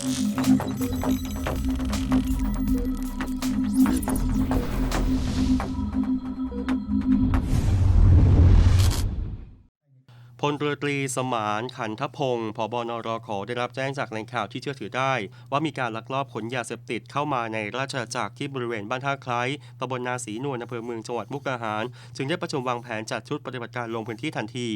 Thank you. พลเรือตรีสมานขันทพงศ์ผบนรขได้รับแจ้งจากแหล่งข่าวที่เชื่อถือได้ ว่ามีการลักลอบขนยาเสพติดเข้ามาในราชอาณาจักรที่บริเวณบ้านท่าคล้ายตำบลนาศีนวลอำเภอเมืองจังหวัดมุกดาหาร จึงได้ประชุมวางแผนจัดชุดปฏิบัติการลงพื้นที่ทันที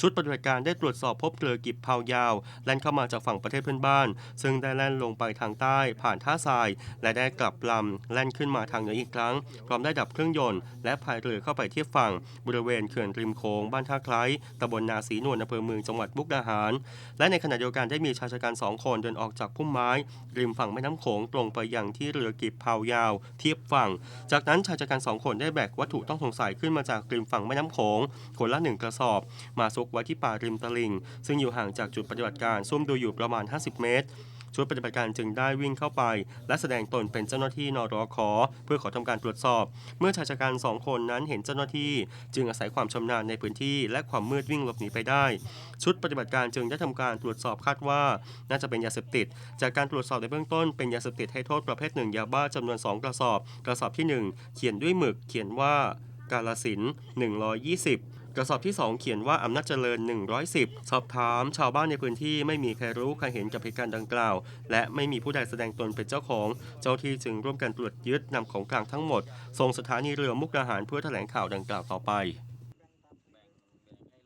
ชุดปฏิบัติการได้ตรวจสอบพบเรือกิบเผายาว แล่นเข้ามาจากฝั่งประเทศเพื่อนบ้าน ซึ่งได้แล่นลงไปทางใต้ ผ่านท่าทราย และได้กลับลำแล่นขึ้นมาทางเหนืออีกครั้งพร้อมได้ดับเครื่องยนต์และพายเรือเข้าไปเทียบฝั่งบริเวณเขื่อนริมโขงบ้านท่าคล้ายตำบลนาศรีนวลอำเภอเมืองจังหวัดมุกดาหาร และในขณะเดียวกันได้มีชายชะกันสองคนเดินออกจากพุ่มไม้ ริมฝั่งแม่น้ำโขงตรงไปยังที่เรือกิบเผายาว เทียบฝั่ง จากนั้นชายชะกันสองคนได้แบกวัตถุต้องสงสัยขึ้นมาจากริมฝั่งแม่น้ำโขงคนละหนึ่งกระสอบ มาซุกไว้ที่ป่าริมตลิ่ง ซึ่งอยู่ห่างจากจุดปฏิบัติการซุ่มดูอยู่ประมาณ 50 เมตร ชุดปฏิบัติการจึงได้วิ่งเข้าไป และแสดงตนเป็นเจ้าหน้าที่นรขเพื่อขอทำการตรวจสอบ เมื่อชายชะกันสองคนนั้นเห็นเจ้าหน้าที่ จึงอาศัยความชำนาญในพื้นที่ และความมืดวิ่งหลบหนีไปได้ ชุดปฏิบัติการจึงได้ทำการตรวจสอบคาดว่า น่าจะเป็นยาเสพติด จากการตรวจสอบในเบื้องต้นเป็นยาเสพติดให้โทษประเภทหนึ่งยาบ้าจำนวน 2 กระสอบ กระสอบที่ 1 เขียนด้วยหมึกเขียนว่ากาลสิน120 กระสอบที่ 2 เขียนว่าอำนาจเจริญ 110 สอบถามชาวบ้านในพื้นที่ไม่มีใครรู้ใครเห็นกับเหตุการณ์ดังกล่าว และไม่มีผู้ใดแสดงตนเป็นเจ้าของ เจ้าที่จึงร่วมกันตรวจยึดนำของกลางทั้งหมด ส่งสถานีเรือมุกดาหารเพื่อแถลงข่าวดังกล่าวต่อไป